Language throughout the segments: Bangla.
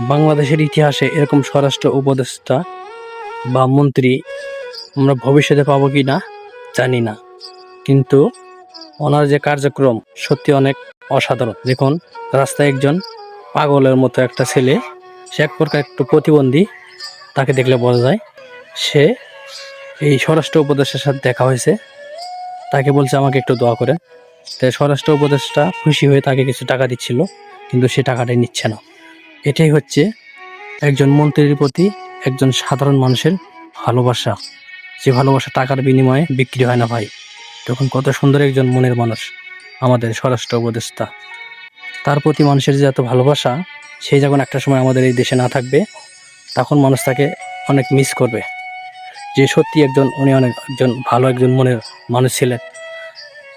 বাংলাদেশের ইতিহাসে এরকম স্বরাষ্ট্র উপদেষ্টা বা মন্ত্রী আমরা ভবিষ্যতে পাবো কি না, জানি না। কিন্তু ওনার যে কার্যক্রম সত্যি অনেক অসাধারণ। দেখুন, রাস্তায় একজন পাগলের মতো একটা ছেলে, সে এক প্রকার একটু প্রতিবন্ধী, তাকে দেখলে বোঝা যায় সে এই স্বরাষ্ট্র উপদেষ্টার সাথে দেখা হয়েছে। তাকে বলছে, আমাকে একটু দোয়া করে তাই স্বরাষ্ট্র উপদেষ্টা খুশি হয়ে তাকে কিছু টাকা দিচ্ছিল, কিন্তু সে টাকাটাই নিচ্ছে না। এটাই হচ্ছে একজন মন্ত্রীর প্রতি একজন সাধারণ মানুষের ভালোবাসা। যে ভালোবাসা টাকার বিনিময়ে বিক্রি হয় না ভাই। তখন কত সুন্দর একজন মনের মানুষ, আমাদের স্বরাষ্ট্র উপদেষ্টা। তার প্রতি মানুষের যে এত ভালোবাসা সেই যখন একটা সময় আমাদের এই দেশে না থাকবে, তখন মানুষ তাকে অনেক মিস করবে। যে সত্যি একজন, উনি অনেক একজন ভালো একজন মনের মানুষ ছিলেন।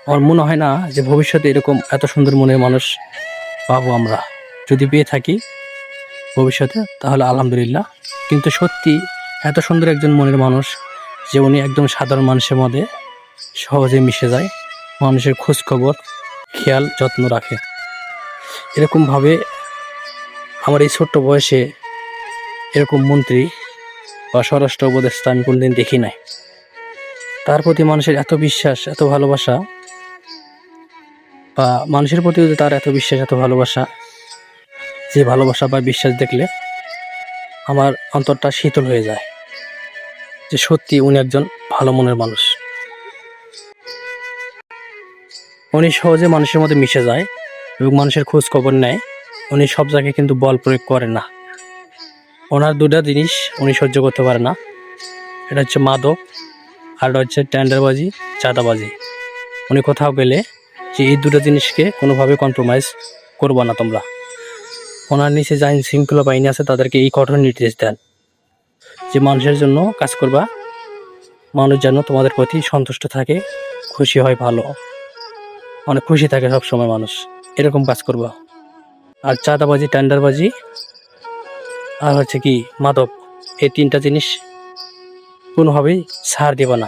আমার মনে হয় না যে ভবিষ্যতে এরকম এত সুন্দর মনের মানুষ পাবো আমরা। যদি পেয়ে থাকি ভবিষ্যতে, তাহলে আলহামদুলিল্লাহ। কিন্তু সত্যি, এত সুন্দর একজন মনের মানুষ, যে উনি একদম সাধারণ মানুষের মধ্যে সহজে মিশে যায়। মানুষের খোঁজখবর, খেয়াল, যত্ন রাখে। এরকমভাবে আমার এই ছোট্ট বয়সে এরকম মন্ত্রী বা স্বরাষ্ট্র উপদেষ্টা আমি কোনোদিন দেখি নাই। তার প্রতি মানুষের এত বিশ্বাস, এত ভালোবাসা, বা মানুষের প্রতিও যে তার এত বিশ্বাস, এত ভালোবাসা যে ভালোবাসা বা বিশ্বাস দেখলে আমার অন্তরটা শীতল হয়ে যায়, যে সত্যি উনি একজন ভালো মনের মানুষ। উনি সহজে মানুষের মধ্যে মিশে যায় এবং মানুষের খোঁজ খবর নেয়। উনি সব জায়গায় কিন্তু বল প্রয়োগ করেন না। ওনার দুটা জিনিস উনি সহ্য করতে পারে না। এটা হচ্ছে মাদক আর এটা হচ্ছে টেন্ডারবাজি, চাঁদাবাজি। উনি কোথাও গেলে যে এই দুটো জিনিসকে কোনোভাবে কম্প্রোমাইজ করব না তোমরা। ওনার নিচে যে শৃঙ্খলা বাহিনী আছে, তাদেরকে এই কঠোর নির্দেশ দেন যে মানুষের জন্য কাজ করবা। মানুষ যেন তোমাদের প্রতি সন্তুষ্ট থাকে, খুশি হয় ভালো। অনেক খুশি থাকে সব সময় মানুষ। এরকম কাজ করবা। আর চাঁদাবাজি, টেন্ডারবাজি, আর হচ্ছে কি, মাদক, এই তিনটা জিনিস কোনোভাবেই ছাড় দেবা না।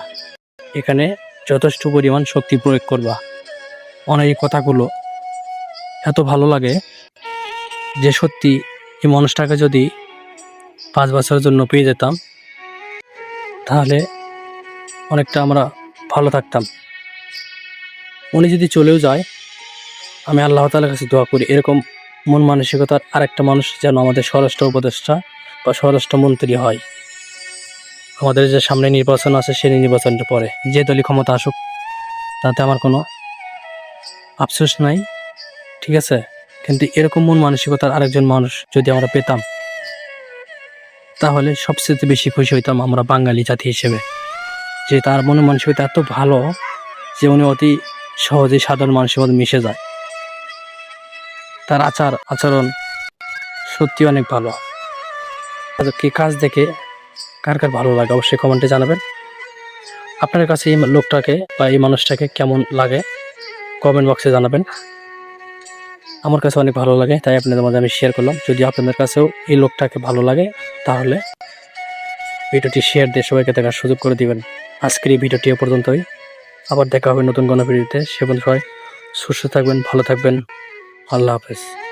এখানে যথেষ্ট পরিমাণ শক্তি প্রয়োগ করবা। অনেক কথাগুলো এত ভালো লাগে। যে সত্যি এই মানুষটাকে যদি পাঁচ বছরের জন্য পেয়ে যেতাম, তাহলে অনেকটা আমরা ভালো থাকতাম। উনি যদি চলেও যায়, আমি আল্লাহ তালার কাছে দোয়া করি, এরকম মন মানসিকতার আরেকটা মানুষ যেন আমাদের স্বরাষ্ট্র উপদেষ্টা বা স্বরাষ্ট্রমন্ত্রী হয়। আমাদের যে সামনে নির্বাচন আছে, সেই নির্বাচনটা পরে, যে দলই ক্ষমতা আসুক, তাতে আমার কোনো আফসোস নাই, ঠিক আছে? কিন্তু এরকম মন মানসিকতার আরেকজন মানুষ যদি আমরা পেতাম, তাহলে সবচেয়ে বেশি খুশি হইতাম আমরা বাঙালি জাতি হিসেবে। যে তার মন মানসিকতা এত ভালো যে উনি অতি সহজেই সাধারণ মানুষের মধ্যে মিশে যায়। তার আচার, আচরণ সত্যি অনেক ভালো। কি কাজ দেখে কার কার ভালো লাগে অবশ্যই কমেন্টে জানাবেন। আপনার কাছে এই লোকটাকে বা এই মানুষটাকে কেমন লাগে? কমেন্ট বক্সে জানাবেন। আমার কাছে অনেক ভালো লাগে, তাই আপনাদের মাঝে আমি শেয়ার করলাম। যদি আপনাদের কাছেও এই লোকটাকে ভালো লাগে, তাহলে ভিডিওটি শেয়ার দিয়ে সবাইকে দেখার সুযোগ করে দিবেন। আজকের এই ভিডিওটি পর্যন্তই। আবার দেখা হবে নতুন কোনো ভিডিওতে। সে সবাই সুস্থ থাকবেন, ভালো থাকবেন। আল্লাহ হাফেজ।